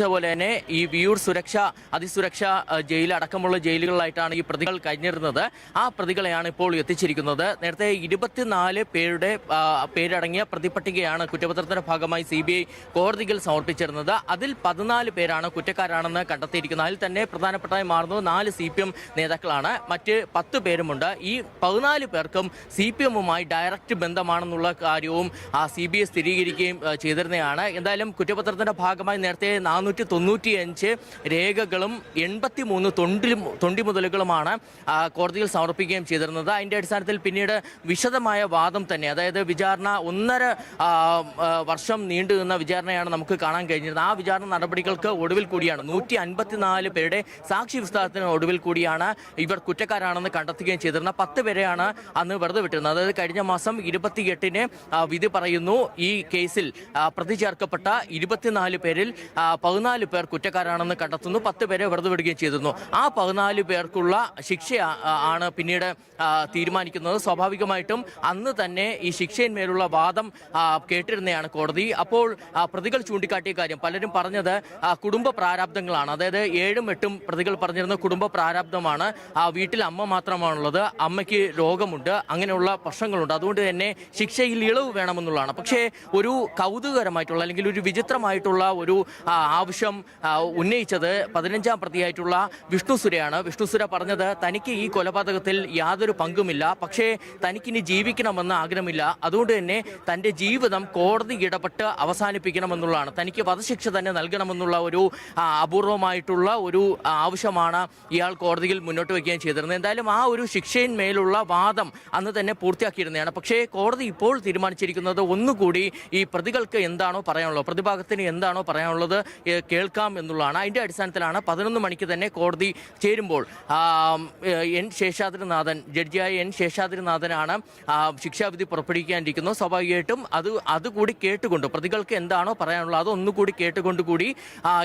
പോലെ തന്നെ ഈ വിയൂർ സുരക്ഷ അതിസുരക്ഷ ജയിൽ അടക്കമുള്ള ജയിലുകളിലായിട്ടാണ് ഈ പ്രതികൾ കഴിഞ്ഞിരുന്നത്. ആ പ്രതികളെയാണ് ഇപ്പോൾ എത്തിച്ചിരിക്കുന്നത്. നേരത്തെ ഇരുപത്തിനാല് പേരുടെ പേരടങ്ങിയ പ്രതിപട്ടികയാണ് കുറ്റപത്രത്തിന്റെ ഭാഗമായി സി ബി ഐ കോടതിയിൽ സമർപ്പിച്ചിരുന്നത്. അതിൽ പതിനാല് പേരാണ് കുറ്റക്കാരാണെന്ന് കണ്ടെത്തിയിരിക്കുന്നത്. അതിൽ തന്നെ പ്രധാനപ്പെട്ടതായി മാറുന്നത് നാല് സി നേതാക്കളാണ്. മറ്റ് പത്ത് പേരുമുണ്ട്. ഈ പതിനാല് പേർക്കും സി പി എമ്മുമായി ഡയറക്റ്റ് ബന്ധമാണെന്നുള്ള കാര്യവും സി ബി ഐ സ്ഥിരീകരിക്കുകയും ചെയ്തിരുന്നതാണ്. എന്തായാലും കുറ്റപത്രത്തിന്റെ ഭാഗമായി നേരത്തെ നാനൂറ്റി തൊണ്ണൂറ്റിയഞ്ച് രേഖകളും എൺപത്തി മൂന്ന് തൊണ്ടിലും തൊണ്ടി മുതലുകളുമാണ് കോടതിയിൽ സമർപ്പിക്കുകയും ചെയ്തിരുന്നത്. അതിന്റെ അടിസ്ഥാനത്തിൽ പിന്നീട് വിശദമായ വാദം തന്നെ അതായത് വിചാരണ ഒന്നര വർഷം നീണ്ടു നിന്ന വിചാരണയാണ് നമുക്ക് കാണാൻ കഴിഞ്ഞത് ആ വിചാരണ നടപടികൾക്ക് ഒടുവിൽ കൂടിയാണ് നൂറ്റി അൻപത്തിനാല് പേരുടെ സാക്ഷി വിസ്താരത്തിന് ഒടുവിൽ കൂടിയാണ് ഇവർ കുറ്റക്കാരാണെന്ന് കണ്ടെത്തുകയും ചെയ്തിരുന്നത്. പത്ത് പേരെയാണ് അന്ന് വെറുതെ വിട്ടിരുന്നത്. അതായത് കഴിഞ്ഞ മാസം ഇരുപത്തിയെട്ടിന് വിധി പറയുന്നു ഈ കേസിൽ പ്രതി ചേർക്കപ്പെട്ട ഇരുപത്തിനാല് പേരിൽ പതിനാല് പേർ കുറ്റക്കാരാണെന്ന് കണ്ടെത്തുന്നു. പത്ത് പേരെ വെറുതെ വിടുകയും ചെയ്തിരുന്നു. ആ പതിനാല് പേർക്കുള്ള ശിക്ഷ ആണ് പിന്നീട് തീരുമാനിക്കുന്നത്. സ്വാഭാവികമായിട്ടും അന്ന് തന്നെ ഈ ശിക്ഷയിന്മേലുള്ള വാദം കേട്ടിരുന്നതാണ് കോടതി. അപ്പോൾ പ്രതികൾ ചൂണ്ടിക്കാട്ടിയ കാര്യം പലരും പറഞ്ഞത് കുടുംബ പ്രാരാബ്ദങ്ങളാണ്. അതായത് ഏഴും എട്ടും പ്രതികൾ പറഞ്ഞിരുന്ന കുടുംബ പ്രാരാബ്ദമാണ്. വീട്ടിൽ അമ്മ മാത്രമാണുള്ളത്. അമ്മയ്ക്ക് രോഗമുണ്ട്. അങ്ങനെയുള്ള പ്രശ്നങ്ങളുണ്ട്. അതുകൊണ്ട് തന്നെ ശിക്ഷയിൽ ഇളവ് വേണമെന്നുള്ളതാണ്. പക്ഷേ ഒരു കൗതുകകരമായിട്ടുള്ള അല്ലെങ്കിൽ ഒരു വിചിത്രമായിട്ടുള്ള ഒരു ആ, ആവശ്യം ഉന്നയിച്ചത് പതിനഞ്ചാം പ്രതിയായിട്ടുള്ള വിഷ്ണു സുരയാണ്. വിഷ്ണു സുര പറഞ്ഞത് തനിക്ക് ഈ കൊലപാതകത്തിൽ യാതൊരു പങ്കുമില്ല. പക്ഷേ തനിക്കിനി ജീവിക്കണമെന്ന് ആഗ്രഹമില്ല. അതുകൊണ്ട് തന്നെ തന്റെ ജീവിതം കോടതി ഇടപെട്ട് അവസാനിപ്പിക്കണമെന്നുള്ളതാണ്. തനിക്ക് വധശിക്ഷ തന്നെ നൽകണമെന്നുള്ള ഒരു അപൂർവമായിട്ടുള്ള ഒരു ആവശ്യമാണ് ഇയാൾ കോടതിയിൽ മുന്നോട്ട് വയ്ക്കുകയും ചെയ്തിരുന്നത്. എന്തായാലും ആ ഒരു ശിക്ഷയിന്മേലുള്ള വാദം അന്ന് തന്നെ പൂർത്തിയാക്കിയിരുന്നതാണ്. പക്ഷേ കോടതി ഇപ്പോൾ തീരുമാനിച്ചിരിക്കുന്നത് ഒന്നുകൂടി ഈ പ്രതികൾക്ക് എന്താണോ പറയാനുള്ളത് പ്രതിഭാഗത്തിന് എന്താണോ പറയാനുള്ളത് കേൾക്കാം എന്നുള്ളതാണ്. അതിന്റെ അടിസ്ഥാനത്തിലാണ് പതിനൊന്ന് മണിക്ക് തന്നെ കോടതി ചേരുമ്പോൾ എൻ ശേഷാദ്രിനാഥൻ ജഡ്ജിയായ എൻ ശേഷാദ്രിനാഥനാണ് ശിക്ഷാവിധി പുറപ്പെടുവിക്കാനിരിക്കുന്നത് സ്വാഭാവികമായിട്ടും അത് അതുകൂടി കേട്ടുകൊണ്ട് പ്രതികൾക്ക് എന്താണോ പറയാനുള്ളത് അതൊന്നുകൂടി കേട്ടുകൊണ്ട് കൂടി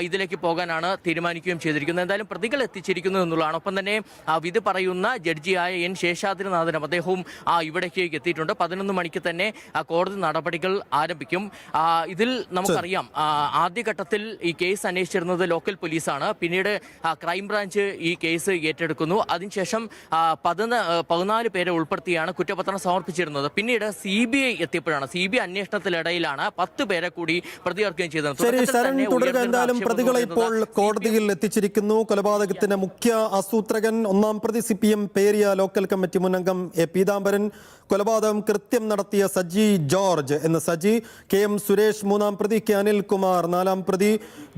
ഇതിലേക്ക് പോകാനാണ് തീരുമാനിക്കുകയും ചെയ്തിരിക്കുന്നത്. എന്തായാലും പ്രതികൾ എത്തിച്ചിരിക്കുന്നു എന്നുള്ളതാണ്. ഒപ്പം തന്നെ വിധി പറയുന്ന ജഡ്ജിയായ എൻ ശേഷാദ്രിനാഥനും അദ്ദേഹവും ഇവിടേക്ക് എത്തിയിട്ടുണ്ട്. പതിനൊന്ന് മണിക്ക് തന്നെ കോടതി നടപടികൾ ആരംഭിക്കും. ഇതിൽ നമുക്കറിയാം ആദ്യഘട്ടത്തിൽ ഈ കേസ് അന്വേഷിച്ചിരുന്നത് ലോക്കൽ പോലീസാണ്. പിന്നീട് ക്രൈം ക്രൈംബ്രാഞ്ച് ഈ കേസ് ഏറ്റെടുക്കുന്നു. അതിനുശേഷം പതിന- പതിനാല് പേരെ ഉൾപ്പെടുത്തിയാണ് കുറ്റപത്രം സമർപ്പിച്ചിരുന്നത്. പിന്നീട് സി ബി ഐ എത്തിയപ്പോഴാണ് സി ബി ഐ അന്വേഷണത്തിനിടയിലാണ് പത്ത് പേരെ കൂടി പ്രതി ചേർക്കുകയും ചെയ്തത് എന്തായാലും പ്രതികളെ ഇപ്പോൾ കോടതിയിൽ എത്തിച്ചിരിക്കുന്നു. കൊലപാതകത്തിന്റെ മുഖ്യ ആസൂത്രകൻ ഒന്നാം പ്രതി C P M Periya local committee മുൻ അംഗം എ പീതാംബരൻ കൊലപാതകം കൃത്യം നടത്തിയ സജി ജോർജ് എന്ന സജി കെ എം സുരേഷ് മൂന്നാം പ്രതി കെ അനിൽകുമാർ നാലാം പ്രതി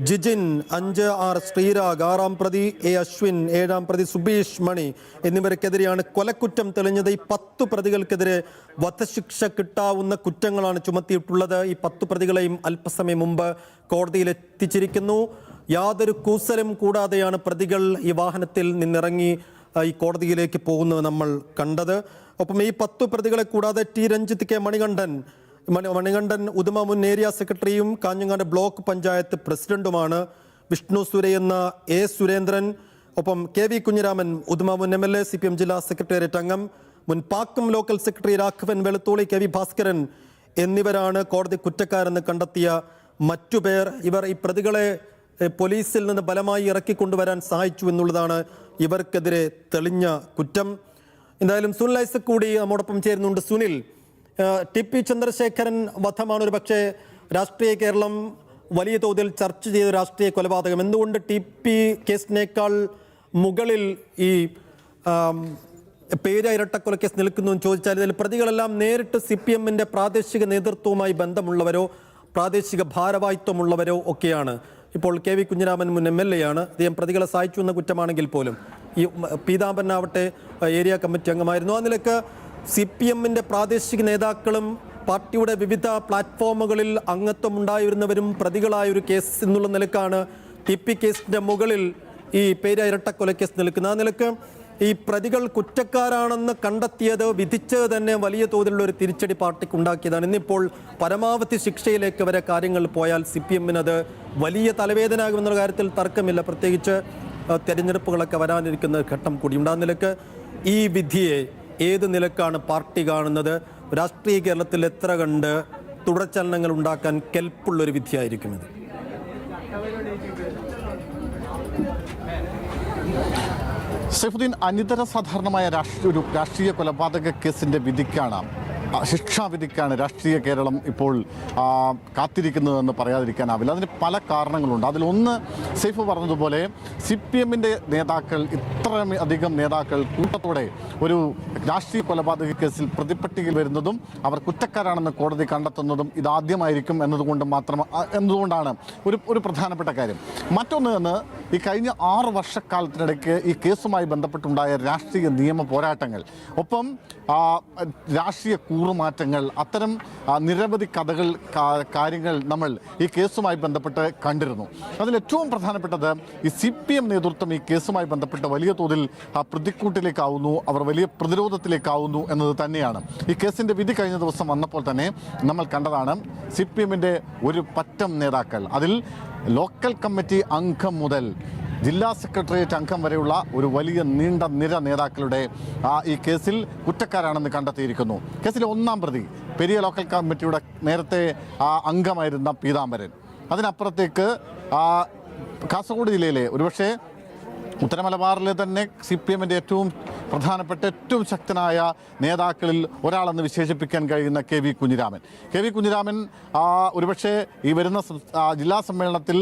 ജിജിൻ അഞ്ച് ആർ ശ്രീരാഗ് ആറാം പ്രതി എ അശ്വിൻ ഏഴാം പ്രതി സുബീഷ് മണി എന്നിവർക്കെതിരെയാണ് കൊലക്കുറ്റം തെളിഞ്ഞത്. ഈ പത്തു പ്രതികൾക്കെതിരെ വധശിക്ഷ കിട്ടാവുന്ന കുറ്റങ്ങളാണ് ചുമത്തിയിട്ടുള്ളത്. ഈ പത്തു പ്രതികളെയും അല്പസമയം മുമ്പ് കോടതിയിൽ എത്തിച്ചിരിക്കുന്നു യാതൊരു കൂസലും കൂടാതെയാണ് പ്രതികൾ ഈ വാഹനത്തിൽ നിന്നിറങ്ങി ഈ കോടതിയിലേക്ക് പോകുന്നത് നമ്മൾ കണ്ടത്. ഒപ്പം ഈ പത്തു പ്രതികളെ കൂടാതെ ടി. രഞ്ജിത്ത് കെ. മണികണ്ഠൻ മണി മണികണ്ഠൻ ഉദുമ മുൻ ഏരിയ സെക്രട്ടറിയും കാഞ്ഞങ്ങാട് ബ്ലോക്ക് പഞ്ചായത്ത് പ്രസിഡന്റുമാണ് വിഷ്ണു എന്ന എ സുരേന്ദ്രൻ. ഒപ്പം കെ വി കുഞ്ഞിരാമൻ ഉദുമ മുൻ M L A C P M ജില്ലാ സെക്രട്ടേറിയറ്റ് അംഗം. മുൻ Pakkam local secretary Raghavan Velutholi K V Bhaskaran എന്നിവരാണ് കോടതി കുറ്റക്കാരെന്ന് കണ്ടെത്തിയ മറ്റു പേർ. ഇവർ ഈ പ്രതികളെ പോലീസിൽ നിന്ന് ബലമായി ഇറക്കിക്കൊണ്ടുവരാൻ സഹായിച്ചു എന്നുള്ളതാണ് ഇവർക്കെതിരെ തെളിഞ്ഞ കുറ്റം. എന്തായാലും സുനിൽ ഐസക് കൂടി നമ്മോടൊപ്പം ചേരുന്നുണ്ട്. സുനിൽ ടി പി ചന്ദ്രശേഖരൻ വധമാണ് ഒരു പക്ഷേ രാഷ്ട്രീയ കേരളം വലിയ തോതിൽ ചർച്ച ചെയ്ത രാഷ്ട്രീയ കൊലപാതകം. എന്തുകൊണ്ട് ടി പി കേസിനേക്കാൾ മുകളിൽ ഈ പേര് ഇരട്ടക്കൊല കേസ് നിൽക്കുന്നു എന്ന് ചോദിച്ചാൽ ഇതിൽ പ്രതികളെല്ലാം നേരിട്ട് സി പി എമ്മിന്റെ പ്രാദേശിക നേതൃത്വവുമായി ബന്ധമുള്ളവരോ പ്രാദേശിക ഭാരവാഹിത്വമുള്ളവരോ ഒക്കെയാണ്. ഇപ്പോൾ കെ വി കുഞ്ഞിരാമൻ മുൻ എം എൽ എ ആണ് അദ്ദേഹം പ്രതികളെ സഹായിച്ചു എന്ന കുറ്റമാണെങ്കിൽ പോലും ഈ പീതാംബരനാവട്ടെ ഏരിയ കമ്മിറ്റി അംഗമായിരുന്നു. ആ നിലയ്ക്ക് സി പി എമ്മിന്റെ പ്രാദേശിക നേതാക്കളും പാർട്ടിയുടെ വിവിധ പ്ലാറ്റ്ഫോമുകളിൽ അംഗത്വം ഉണ്ടായിരുന്നവരും പ്രതികളായ ഒരു കേസ് എന്നുള്ള നിലക്കാണ് ടി പി കേസിന്റെ മുകളിൽ ഈ പേര് ഇരട്ടക്കൊലക്കേസ് നിൽക്കുന്നത്. ആ നിലയ്ക്ക് ഈ പ്രതികൾ കുറ്റക്കാരാണെന്ന് കണ്ടെത്തിയത് വിധിച്ചത് തന്നെ വലിയ തോതിലുള്ള ഒരു തിരിച്ചടി പാർട്ടിക്ക് ഉണ്ടാക്കിയതാണ്. ഇന്നിപ്പോൾ പരമാവധി ശിക്ഷയിലേക്ക് വരെ കാര്യങ്ങൾ പോയാൽ സി പി എമ്മിനത് വലിയ തലവേദനയാകുമെന്നുള്ള കാര്യത്തിൽ തർക്കമില്ല. പ്രത്യേകിച്ച് തെരഞ്ഞെടുപ്പുകളൊക്കെ വരാനിരിക്കുന്ന ഘട്ടം കൂടിയുണ്ട്. ആ നിലയ്ക്ക് ഈ വിധിയെ ഏത് നിലക്കാണ് പാർട്ടി കാണുന്നത്? രാഷ്ട്രീയ കേരളത്തിൽ എത്ര കണ്ട് തുടർചലനങ്ങൾ ഉണ്ടാക്കാൻ കെൽപ്പുള്ളൊരു വിധിയായിരിക്കും ഇത്. സൈഫുദ്ദീൻ അനിതര സാധാരണമായ രാഷ്ട്രീയ ഒരു രാഷ്ട്രീയ കൊലപാതക കേസിന്റെ വിധിക്കാണ് ശിക്ഷാവിധിക്കാണ് രാഷ്ട്രീയ കേരളം ഇപ്പോൾ കാത്തിരിക്കുന്നതെന്ന് പറയാതിരിക്കാനാവില്ല. അതിന് പല കാരണങ്ങളുണ്ട്. അതിലൊന്ന് സെയ്ഫ് പറഞ്ഞതുപോലെ സി പി എമ്മിന്റെ നേതാക്കൾ ഇത്രയധികം അധികം നേതാക്കൾ കൂട്ടത്തോടെ ഒരു രാഷ്ട്രീയ കൊലപാതക കേസിൽ പ്രതിപ്പട്ടികയിൽ വരുന്നതും അവർ കുറ്റക്കാരാണെന്ന് കോടതി കണ്ടെത്തുന്നതും ഇതാദ്യമായിരിക്കും എന്നതുകൊണ്ട് മാത്രം എന്നതുകൊണ്ടാണ് ഒരു ഒരു പ്രധാനപ്പെട്ട കാര്യം. മറ്റൊന്ന് എന്ന് ഈ കഴിഞ്ഞ ആറ് വർഷക്കാലത്തിനിടയ്ക്ക് ഈ കേസുമായി ബന്ധപ്പെട്ടുണ്ടായ രാഷ്ട്രീയ നിയമ പോരാട്ടങ്ങൾ. ഒപ്പം രാഷ്ട്രീയ കൂറുമാറ്റങ്ങൾ അത്തരം നിരവധി കഥകൾ കാര്യങ്ങൾ നമ്മൾ ഈ കേസുമായി ബന്ധപ്പെട്ട് കണ്ടിരുന്നു. അതിൽ ഏറ്റവും പ്രധാനപ്പെട്ടത് ഈ സി പി എം നേതൃത്വം ഈ കേസുമായി ബന്ധപ്പെട്ട് വലിയ തോതിൽ പ്രതിക്കൂട്ടിലേക്കാവുന്നു അവർ വലിയ പ്രതിരോധത്തിലേക്കാവുന്നു എന്നത് തന്നെയാണ്. ഈ കേസിന്റെ വിധി കഴിഞ്ഞ ദിവസം വന്നപ്പോൾ തന്നെ നമ്മൾ കണ്ടതാണ് സി പി എമ്മിന്റെ ഒരു പറ്റം നേതാക്കൾ. അതിൽ ലോക്കൽ കമ്മിറ്റി അംഗം മുതൽ ജില്ലാ സെക്രട്ടേറിയറ്റ് അംഗം വരെയുള്ള ഒരു വലിയ നീണ്ട നിര നേതാക്കളുടെ ഈ കേസിൽ കുറ്റക്കാരാണെന്ന് കണ്ടെത്തിയിരിക്കുന്നു. കേസിലെ ഒന്നാം പ്രതി പെരിയ ലോക്കൽ കമ്മിറ്റിയുടെ നേരത്തെ ആ അംഗമായിരുന്ന പീതാംബരൻ. അതിനപ്പുറത്തേക്ക് കാസർഗോഡ് ജില്ലയിലെ ഒരുപക്ഷെ ഉത്തരമലബാറിലെ തന്നെ സി പി എമ്മിന്റെ ഏറ്റവും പ്രധാനപ്പെട്ട ഏറ്റവും ശക്തനായ നേതാക്കളിൽ ഒരാളെന്ന് വിശേഷിപ്പിക്കാൻ കഴിയുന്ന K V Kunhiraman. K V Kunhiraman ഒരുപക്ഷെ ഈ വരുന്ന ജില്ലാ സമ്മേളനത്തിൽ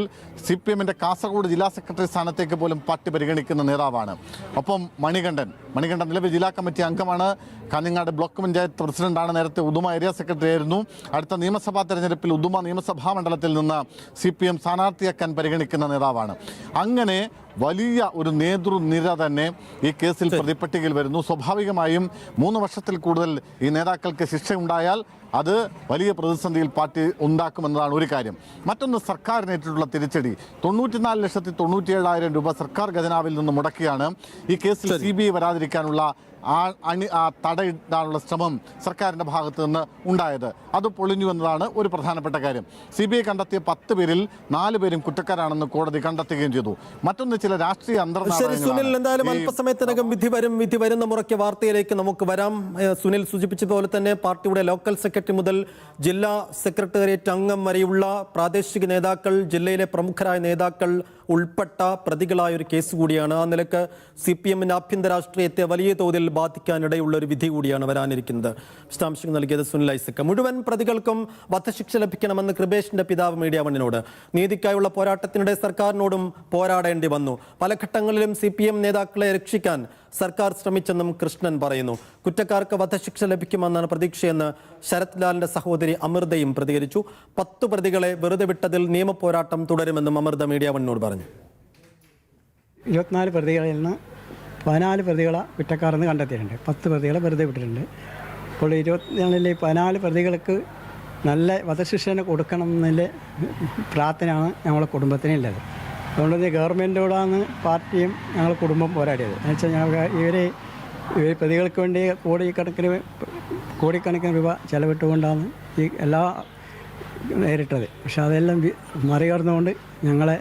സി പി എമ്മിന്റെ കാസർഗോഡ് ജില്ലാ സെക്രട്ടറി സ്ഥാനത്തേക്ക് പോലും പാർട്ടി പരിഗണിക്കുന്ന നേതാവാണ്. ഒപ്പം മണികണ്ഠൻ. മണികണ്ഠൻ നിലവിൽ ജില്ലാ കമ്മിറ്റി അംഗമാണ്. കാഞ്ഞങ്ങാട് ബ്ലോക്ക് പഞ്ചായത്ത് പ്രസിഡന്റാണ്. നേരത്തെ ഉദുമ ഏരിയ സെക്രട്ടറി ആയിരുന്നു. അടുത്ത നിയമസഭാ തെരഞ്ഞെടുപ്പിൽ ഉദുമ നിയമസഭാ മണ്ഡലത്തിൽ നിന്ന് സി പി എം സ്ഥാനാർത്ഥിയാക്കാൻ പരിഗണിക്കുന്ന നേതാവാണ്. അങ്ങനെ വലിയ ഒരു നേതൃനിര തന്നെ ഈ കേസിൽ പ്രതിപ്പട്ടികയിൽ വരുന്നു. സ്വാഭാവികമായും മൂന്ന് വർഷത്തിൽ കൂടുതൽ ഈ നേതാക്കൾക്ക് ശിക്ഷയുണ്ടായാൽ അത് വലിയ പ്രതിസന്ധിയിൽ പാർട്ടി ഉണ്ടാക്കുമെന്നതാണ് ഒരു കാര്യം. മറ്റൊന്ന് സർക്കാരിനേറ്റിട്ടുള്ള തിരിച്ചടി. തൊണ്ണൂറ്റിനാല് ലക്ഷത്തി തൊണ്ണൂറ്റിയേഴായിരം രൂപ സർക്കാർ ഖജനാവിൽ നിന്ന് മുടക്കിയാണ് ഈ കേസിൽ സി ബി ഐ വരാതിരിക്കാനുള്ള ആ അണി ആ തടയിടാനുള്ള ശ്രമം സർക്കാരിന്റെ ഭാഗത്തു നിന്ന് ഉണ്ടായത്. അത് പൊളിഞ്ഞു എന്നതാണ് ഒരു പ്രധാനപ്പെട്ട കാര്യം. സി ബി ഐ കണ്ടെത്തിയ പത്ത് പേരിൽ നാല് പേരും കുറ്റക്കാരാണെന്ന് കോടതി കണ്ടെത്തുകയും ചെയ്തു. മറ്റൊന്ന് ചില രാഷ്ട്രീയ സുനിൽ. എന്തായാലും. അല്പസമയത്തിനകം വിധി വരും വിധി വരുന്ന മുറയ്ക്ക് വാർത്തയിലേക്ക് നമുക്ക് വരാം. സുനിൽ സൂചിപ്പിച്ചതുപോലെ തന്നെ പാർട്ടിയുടെ ലോക്കൽ സെക്രട്ടറി മുതൽ ജില്ലാ സെക്രട്ടേറിയറ്റ് അംഗം വരെയുള്ള പ്രാദേശിക നേതാക്കൾ ജില്ലയിലെ പ്രമുഖരായ നേതാക്കൾ ഉൾപ്പെട്ട പ്രതികളായ ഒരു കേസ് കൂടിയാണ്. ആ നിലയ്ക്ക് സി പി എമ്മിന് ആഭ്യന്തര രാഷ്ട്രീയത്തെ വലിയ തോതിൽ ബാധിക്കാനിടയുള്ള ഒരു വിധി കൂടിയാണ് വരാനിരിക്കുന്നത്. വിശദാംശങ്ങൾ നൽകിയത് സുനിൽ ഐസക്ക്. മുഴുവൻ പ്രതികൾക്കും വധശിക്ഷ ലഭിക്കണമെന്ന് കൃപേഷിന്റെ പിതാവ് മീഡിയ വണ്ണിനോട്. നീതിക്കായുള്ള പോരാട്ടത്തിനിടെ സർക്കാരിനോടും പോരാടേണ്ടി വന്നു. പല ഘട്ടങ്ങളിലും സി പി എം നേതാക്കളെ രക്ഷിക്കാൻ സർക്കാർ ശ്രമിച്ചെന്നും കൃഷ്ണൻ പറയുന്നു. കുറ്റക്കാർക്ക് വധശിക്ഷ ലഭിക്കുമെന്നാണ് പ്രതീക്ഷയെന്ന് ശരത് ലാലിന്റെ സഹോദരി അമൃതയും പ്രതികരിച്ചു. പത്തു പ്രതികളെ വെറുതെ വിട്ടതിൽ നിയമപോരാട്ടം തുടരുമെന്നും അമൃത മീഡിയ വണ്ണിനോട് പറഞ്ഞു. ഇരുപത്തിനാല് പ്രതികളിൽ നിന്ന് പതിനാല് പ്രതികളെ കുറ്റക്കാരെന്ന് കണ്ടെത്തിയിട്ടുണ്ട്. പത്ത് പ്രതികളെ വെറുതെ വിട്ടിട്ടുണ്ട്. അപ്പോൾ ഇരുപത്തിനാലിലെ പതിനാല് പ്രതികൾക്ക് നല്ല വധശിക്ഷന് കൊടുക്കണം എന്നുള്ള പ്രാർത്ഥനയാണ് ഞങ്ങളുടെ കുടുംബത്തിനുള്ളത് അതുകൊണ്ട് ഗവൺമെന്റോടാണ് പാർട്ടിയും ഞങ്ങളുടെ കുടുംബം പോരാടിയത്. എന്ന് വെച്ചാൽ ഞങ്ങൾ ഇവരെ ഇവർ പ്രതികൾക്ക് വേണ്ടി കോടിക്കണക്കിന് കോടിക്കണക്കിന് രൂപ ചെലവിട്ടുകൊണ്ടാണ് ഈ എല്ലാ നേരിട്ടത്. പക്ഷെ അതെല്ലാം മറികടന്നുകൊണ്ട് ഞങ്ങളെ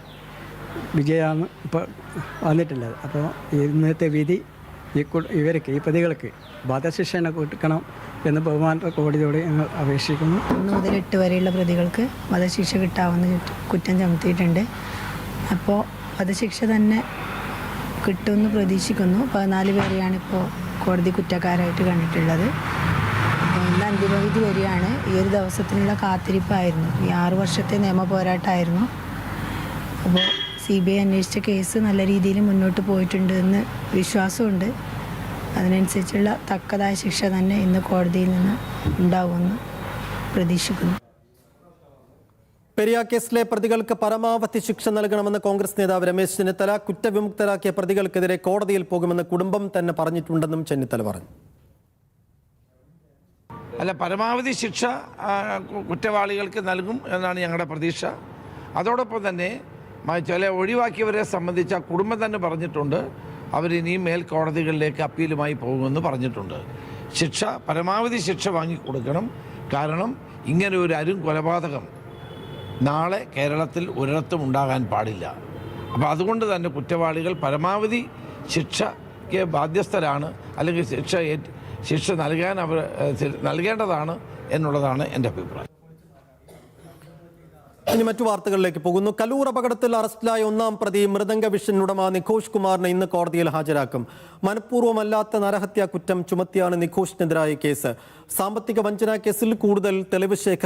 വിജയമാണ് ഇപ്പോൾ വന്നിട്ടുള്ളത്. അപ്പോൾ ഇന്നത്തെ വിധി ഈ ഇവർക്ക് ഈ പ്രതികൾക്ക് വധശിക്ഷ കൊടുക്കണം എന്ന് ബഹുമാനത്തെ കോടതിയോട് ഞങ്ങൾ അപേക്ഷിക്കുന്നു. ഒന്ന് മുതൽ എട്ട് വരെയുള്ള പ്രതികൾക്ക് വധശിക്ഷ കിട്ടാവുന്ന കുറ്റ- ചുമത്തിയിട്ടുണ്ട്. അപ്പോൾ വധശിക്ഷ തന്നെ കിട്ടുമെന്ന് പ്രതീക്ഷിക്കുന്നു. പതിനാല് പേരെയാണ് ഇപ്പോൾ കോടതി കുറ്റക്കാരായിട്ട് കണ്ടിട്ടുള്ളത്. ഇന്ന് അന്തിമവിധി വരികയാണ്. ഈ ഒരു ദിവസത്തിനുള്ള കാത്തിരിപ്പായിരുന്നു. ഈ ആറു വർഷത്തെ നിയമ പോരാട്ടമായിരുന്നു. അപ്പോൾ സി ബി ഐ അന്വേഷിച്ച കേസ് നല്ല രീതിയിൽ മുന്നോട്ട് പോയിട്ടുണ്ട് എന്ന് വിശ്വാസമുണ്ട്. അതിനനുസരിച്ചുള്ള തക്കതായ ശിക്ഷ തന്നെ ഇന്ന് കോടതിയിൽ നിന്ന് ഉണ്ടാവുമെന്ന് പ്രതീക്ഷിക്കുന്നു. പെരിയ കേസിലെ പ്രതികൾക്ക് പരമാവധി ശിക്ഷ നൽകണമെന്ന് കോൺഗ്രസ് നേതാവ് രമേശ് ചെന്നിത്തല കുറ്റവിമുക്തരാക്കിയ പ്രതികൾക്കെതിരെ കോടതിയിൽ പോകുമെന്ന് കുടുംബം തന്നെ പറഞ്ഞിട്ടുണ്ടെന്നും ചെന്നിത്തല പറഞ്ഞു. അല്ല പരമാവധി ശിക്ഷ കുറ്റവാളികൾക്ക് നൽകും എന്നാണ് ഞങ്ങളുടെ പ്രതീക്ഷ. അതോടൊപ്പം തന്നെ ചില ഒഴിവാക്കിയവരെ സംബന്ധിച്ച് ആ കുടുംബം തന്നെ പറഞ്ഞിട്ടുണ്ട്. അവരിനിയും മേൽക്കോടതികളിലേക്ക് അപ്പീലുമായി പോകുമെന്ന് പറഞ്ഞിട്ടുണ്ട്. ശിക്ഷ പരമാവധി ശിക്ഷ വാങ്ങിക്കൊടുക്കണം കാരണം ഇങ്ങനെ ഒരു അരും കൊലപാതകം നാളെ കേരളത്തിൽ ഒരിടത്തും ഉണ്ടാകാൻ പാടില്ല. അപ്പോൾ അതുകൊണ്ട് തന്നെ കുറ്റവാളികൾ പരമാവധി ശിക്ഷയ്ക്ക് ബാധ്യസ്ഥരാണ്. അല്ലെങ്കിൽ ശിക്ഷ ശിക്ഷ നൽകാൻ അവർ നൽകേണ്ടതാണ് എന്നുള്ളതാണ് എന്റെ അഭിപ്രായം. ഇനി മറ്റു വാർത്തകളിലേക്ക് പോകുന്നു. കലൂർ അപകടത്തിൽ അറസ്റ്റിലായ ഒന്നാം പ്രതി മൃദംഗ വിഷൻ ഉടമ നിഖോഷ് കുമാറിനെ ഇന്ന് കോടതിയിൽ ഹാജരാക്കും. മനഃപൂർവമല്ലാത്ത നരഹത്യാ കുറ്റം ചുമത്തിയാണ് നിഖോഷിനെതിരായ കേസ്. സാമ്പത്തിക വഞ്ചനാ കേസിൽ കൂടുതൽ തെളിവ് ശേഖരണം